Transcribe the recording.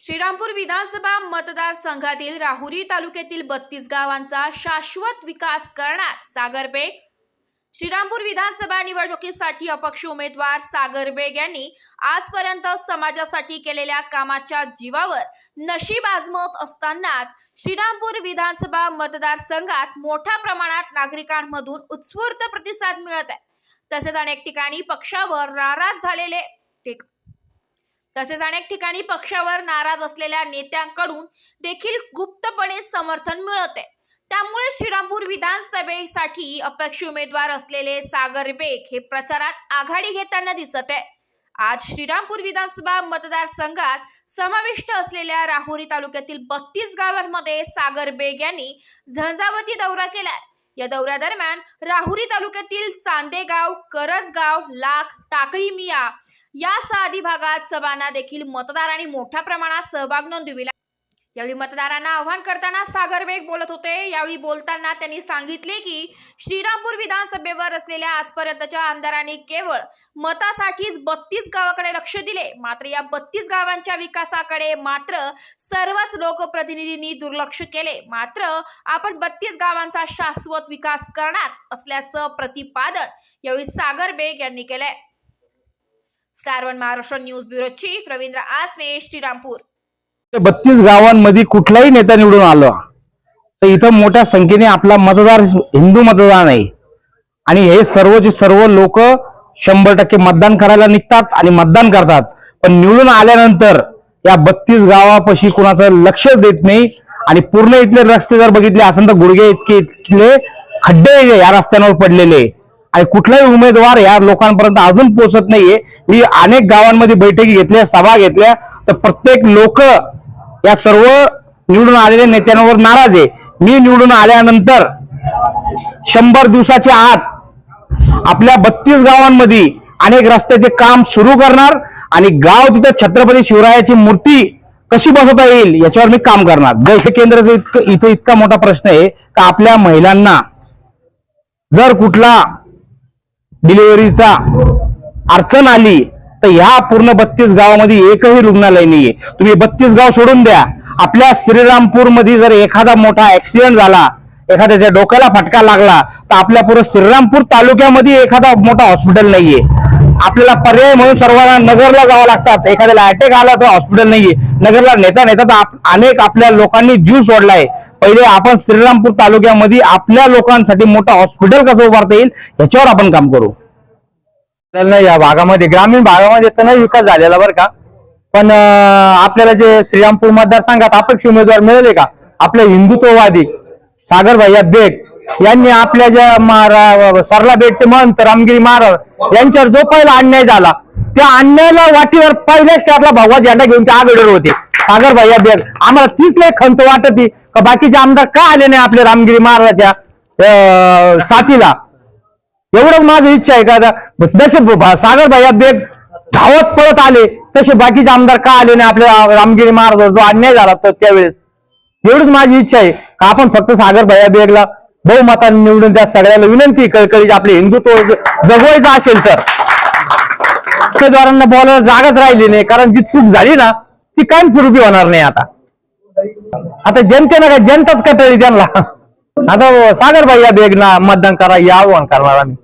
श्रीरामपूर विधानसभा मतदारसंघातील राहुरी तालुक्यातील बत्तीस गावांचा शाश्वत विकास करणार सागर बेग. श्रीरामपूर विधानसभा निवडणुकीसाठी अपक्ष उमेदवार सागर बेग यांनी आजपर्यंत समाजासाठी केलेल्या कामाच्या जीवावर नशीब आजमत असतानाच श्रीरामपूर विधानसभा मतदारसंघात मोठ्या प्रमाणात नागरिकांमधून उत्स्फूर्त प्रतिसाद मिळत आहे. तसेच अनेक ठिकाणी पक्षावर नाराज झालेले ठीक तसेच अनेक ठिकाणी पक्षावर नाराज असलेल्या नेत्यांकडून देखील गुप्तपणे समर्थन मिळत. आहे त्यामुळे श्रीरामपूर विधानसभेसाठी अपक्ष उमेदवार असलेले सागर बेग हे प्रचारात आघाडी घेताना दिसत आहे. आज श्रीरामपूर विधानसभा मतदारसंघात समाविष्ट असलेल्या राहुरी तालुक्यातील बत्तीस गावांमध्ये सागर बेग यांनी झंझावती दौरा केला या दौऱ्यादरम्यान राहुरी तालुक्यातील चांदेगाव करजगाव लाख टाकळी मिया या साधी भागात सभांना देखील मतदारांनी मोठ्या प्रमाणात सहभाग नोंदविला. यावेळी मतदारांना आव्हान करताना सागर बेग बोलत होते. यावेळी बोलताना त्यांनी सांगितले की श्रीरामपूर विधानसभेवर असलेल्या आजपर्यंतच्या आमदारांनी केवळ मतासाठीच बत्तीस गावाकडे लक्ष दिले. मात्र या बत्तीस गावांच्या विकासाकडे मात्र सर्वच लोकप्रतिनिधींनी दुर्लक्ष केले. मात्र आपण बत्तीस गावांचा शाश्वत विकास करणार असल्याचं प्रतिपादन यावेळी सागर बेग यांनी केलंय. Star one Maharashtra news bureau chief Ravindra Asane Shrirampur. बत्तीस गावांमध्ये कुठलाही नेता निवडून आला तर इथं मोठ्या संख्येने आपला मतदार हिंदू मतदार आहे. आणि हे सर्वचे सर्व लोक शंभर टक्के मतदान करायला निघतात आणि मतदान करतात. पण निवडून आल्यानंतर या बत्तीस गावापाशी कुणाचं लक्ष देत नाही आणि पूर्ण इथले रस्ते जर बघितले असेल तर गुडघे इतके इतके खड्डे या रस्त्यांवर पडलेले. आणि कुठलाही उमेदवार या लोकांपर्यंत अजून पोहोचत नाहीये. मी अनेक गावांमध्ये बैठकी घेतल्या सभा घेतल्या. तर प्रत्येक लोक या सर्व निवडून आलेल्या नेत्यांवर नाराज आहे. मी निवडून आल्यानंतर शंभर दिवसाच्या आत आपल्या बत्तीस गावांमध्ये अनेक रस्त्याचे काम सुरू करणार आणि गाव तिथं छत्रपती शिवरायाची मूर्ती कशी बसवता येईल याच्यावर मी काम करणार. जैसे केंद्राचं इतकं इथं इतका मोठा प्रश्न आहे का आपल्या महिलांना जर कुठला डिलिव्हरीचा अडचण आली तर ह्या पूर्ण बत्तीस गावामध्ये एकही रुग्णालय नाहीये. तुम्ही बत्तीस गाव सोडून द्या. आपल्या श्रीरामपूरमध्ये जर एखादा मोठा ऍक्सिडेंट झाला एखाद्याच्या डोक्याला फटका लागला तर आपल्या पूर्ण श्रीरामपूर तालुक्यामध्ये एखादा मोठा हॉस्पिटल नाहीये. आपल्याला पर्याय म्हणून सर्वांना नगरला जावं लागतात. एखाद्याला अटॅक आला तर हॉस्पिटल नाहीये. नगरला नेता नेता तर अनेक आपल्या लोकांनी जीव सोडलाय. पहिले आपण श्रीरामपूर तालुक्यामध्ये आपल्या लोकांसाठी मोठं हॉस्पिटल कसं उभारता येईल याच्यावर आपण काम करू. नाही या भागामध्ये ग्रामीण भागामध्ये तर नाही विकास झालेला बरं का. पण आपल्याला जे श्रीरामपूर मतदारसंघात अपेक्ष उमेदवार मिळाले का? आपले हिंदुत्ववादी सागर या बेग यांनी आपल्या ज्या महारा- सरला बेटचे महंत रामगिरी महाराज यांच्यावर जो पहिला अन्याय झाला त्या अन्यायाला वाटीवर ते आपला भगवा झेंडा घेऊन ते आघाडीवर होते. सागर भैया बेग आम्हाला तीच लय खंत वाटत. का बाकीचे आमदार का आले नाही आपल्या रामगिरी महाराजाच्या अं, साथीला? एवढंच माझी इच्छा आहे का आता? जसे ब- सागर भैया बेग धावत पळत आले तसे बाकीचे आमदार का आले नाही आपल्या रामगिरी महाराजावर जो अन्याय झाला तर त्यावेळेस? एवढीच माझी इच्छा आहे. का आपण फक्त सागर भैया बेगला बहुमताने निवडून त्या सगळ्याला विनंती कळकळी आपले हिंदुत्व जगवायचं असेल तर. उमेदवारांना बोलायला जागाच राहिली नाही कारण जी चूक झाली ना ती कायमस्वरूपी होणार नाही आता. आता जनतेनं काय जनताच कटळी त्यांना. आता सागर भाई या बेगना मतदान करा या आव्हान करणार आम्ही.